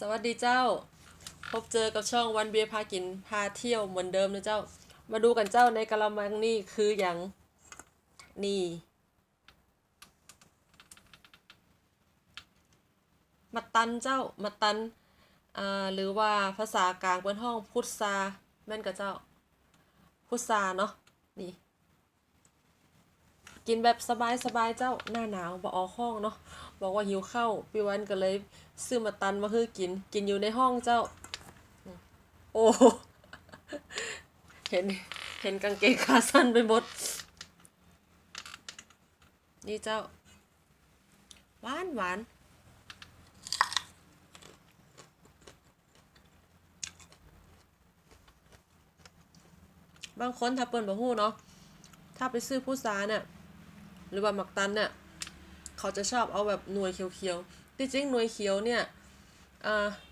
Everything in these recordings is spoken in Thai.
สวัสดีเจ้า พบเจอกับช่องวันเบียร์พากินพาเที่ยวเหมือนเดิมนะเจ้า มาดูกันเจ้าในกะละมังนี่คืออย่างนี่ มาตันเจ้ามาตันอ่าหรือว่าภาษากลางเป็นห้องพุทธาแม่นกับเจ้า พุทราเนาะนี่ กินแบบสบายสบายๆเจ้าหน้าหนาวบ่ออกห้องเนาะบอกว่าหิวข้าวพี่วันก็เลยซื้อมาตันมาคือกิน กินอยู่ในห้องเจ้า โอ้เห็นเห็นกางเกงขาสั้นไปหมดนี่เจ้า หวานหวานบางคนถ้าเปิ้นบ่ฮู้เนาะถ้าไปซื้อผู้สาเนี่ย หรือว่าหมักตันเนี่ยเขาจะชอบเอาแบบหน่วยเขียวๆที่จริงหน่วยเขียวเนี่ย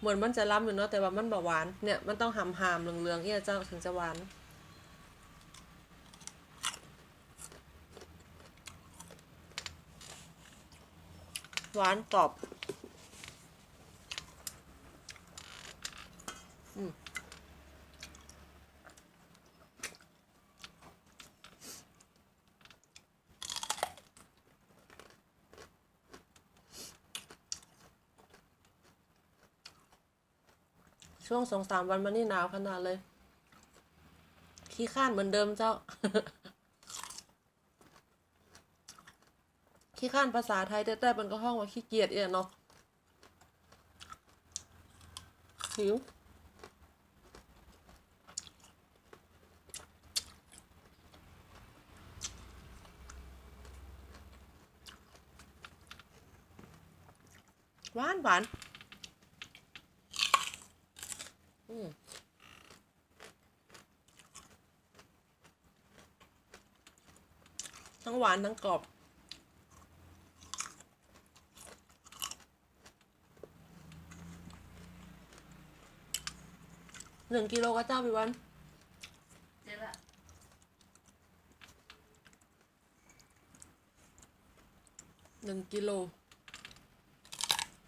เหมือนมันจะล้ำอยู่เนาะแต่ว่ามันบหวานเนี่ยมันต้องหำหามเหลืองๆเอี่ยเจ้าถึงจะหวานหวานกรอบ ช่วงสองสามวันมานี่หนาวขนาดเลย ขี้ข้านเหมือนเดิมเจ้า ขี้ข้านภาษาไทยแต่แต่เป็นก็ห้องว่าขี้เกียจเอียเนาะหิวหวานหวาน อืมทั้งหวานทั้งกรอบ หนึ่งกิโลก็เจ้าพี่วัน เจ๊ละหนึ่งกิโล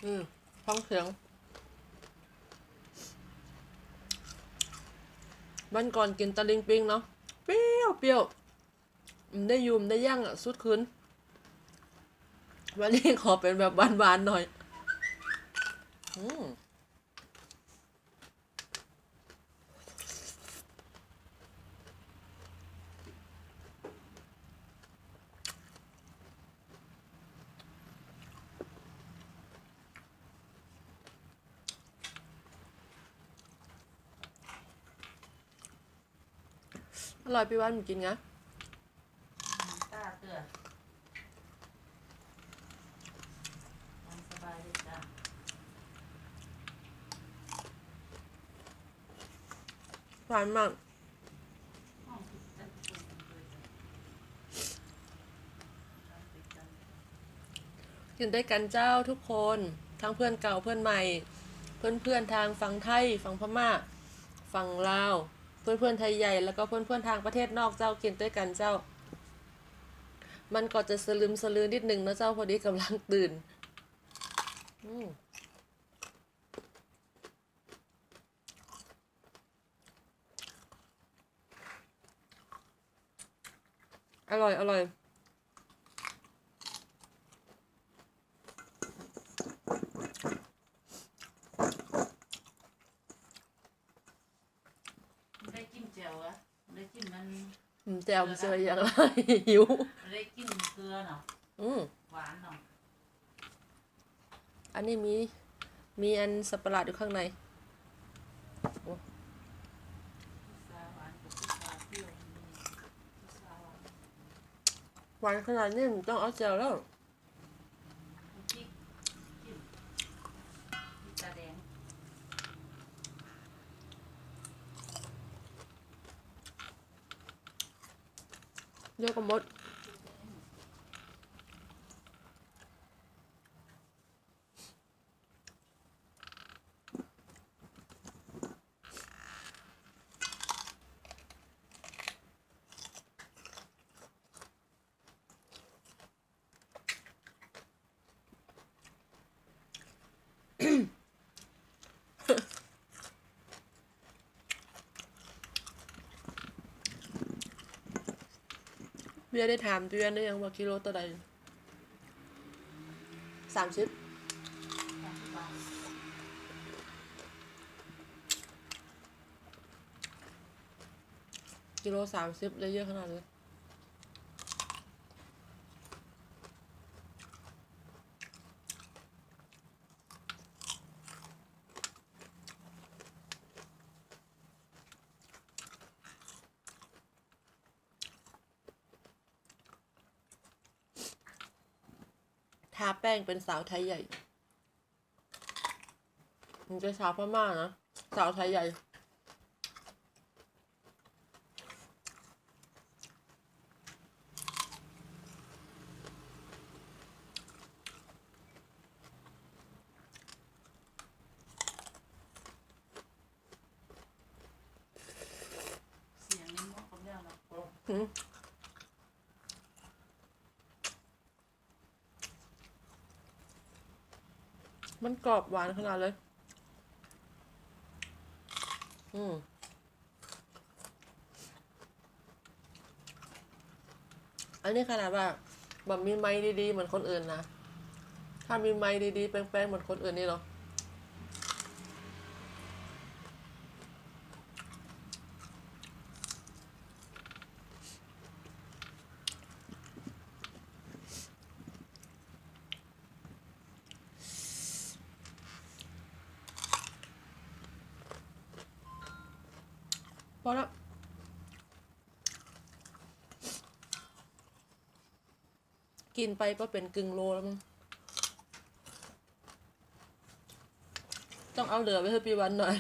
อืมท้องเสียง วันก่อนกินตะลิงปิงเนาะเปรี้ยวเปรี้ยวมันได้ยูมได้ย่างอะสุดคืนวันนี้ขอเป็นแบบหวานๆหน่อย อืม อร่อยพี่วันมันกินไงตาเตือนตามสบายเลยจ้ะหวานมากห้องติดกันตรงกันเลยจ้ะตามติดกันกินด้วยกันเจ้าทุกคน ทั้งเพื่อนเก่าเพื่อนใหม่ เพื่อนเพื่อนๆทางฝั่งไทยฝั่งพม่าฝั่งลาว เพื่อนๆไทยใหญ่แล้วก็เพื่อนๆทางประเทศนอกเจ้ากินด้วยกันเจ้า มันก็จะสลืมสลือนิดหนึ่งนะเจ้าพอดีกำลังตื่นอืมอร่อย อร่อย ได้จิ้มแจ่วอะได้จิ้มมัน อืม แจ่วมันจะอย่างไรหิวได้จิ้มเกลือเนาะอืมหวานเนาะอันนี้มี มีอันสับประหลาดอยู่ข้างในพุทราหวานกับพุทราเปรี้ยวนี่พุทราหวานหวานขนาดนี้มันต้องเอาแจ่วแล้ว พริกจิ้มพริกตาแดง เยอะกว่ามด บียได้ถามเดือนได้ยังว่ากิโลตัวใดสามสิบกิโลสามสิบได้เยอะขนาดนี้าแป้งเป็นสาวไทยใหญ่ มันจะสาวพม่านะ สาวไทยใหญ่ เสียงนี่เหมาะกับแล้วเนาะ มันกรอบหวานขนาดเลย อืมอันนี้ขนาดว่าแบบมีไม้ดีๆ เหมือนคนอื่นนะ ถ้ามีไม้ดีๆ แป้งๆ เหมือนคนอื่นนี่เนาะ พอแล้วกินไปก็เป็นกึ่งโลแล้วมั้งต้องเอาเหลือไว้ให้ปีวันหน่อย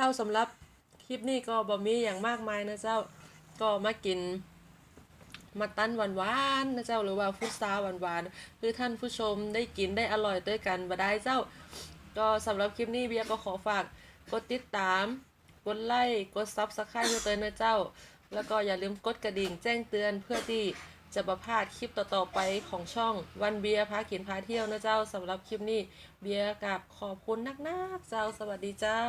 เจ้าสำหรับคลิปนี้ก็บ่มีอย่างมากมายนะเจ้าก็มากินมาตั้นหวานหวานๆนะเจ้าหรือว่าฟุตซาหวานหวานๆคือท่านผู้ชมได้กินได้อร่อยด้วยกันบ่ได้เจ้า ก็สำหรับคลิปนี้เบียก็ขอฝากกดติดตาม กดไลค์กดซับสไครต์เตือนนะเจ้า แล้วก็อย่าลืมกดกระดิ่งแจ้งเตือนเพื่อที่จะประพาดคลิปต่อๆไปของช่องวันเบียร์พากินพาเที่ยวนะเจ้าสำหรับคลิปนี้เบียร์กับขอบคุณนักๆเจ้าสวัสดีเจ้า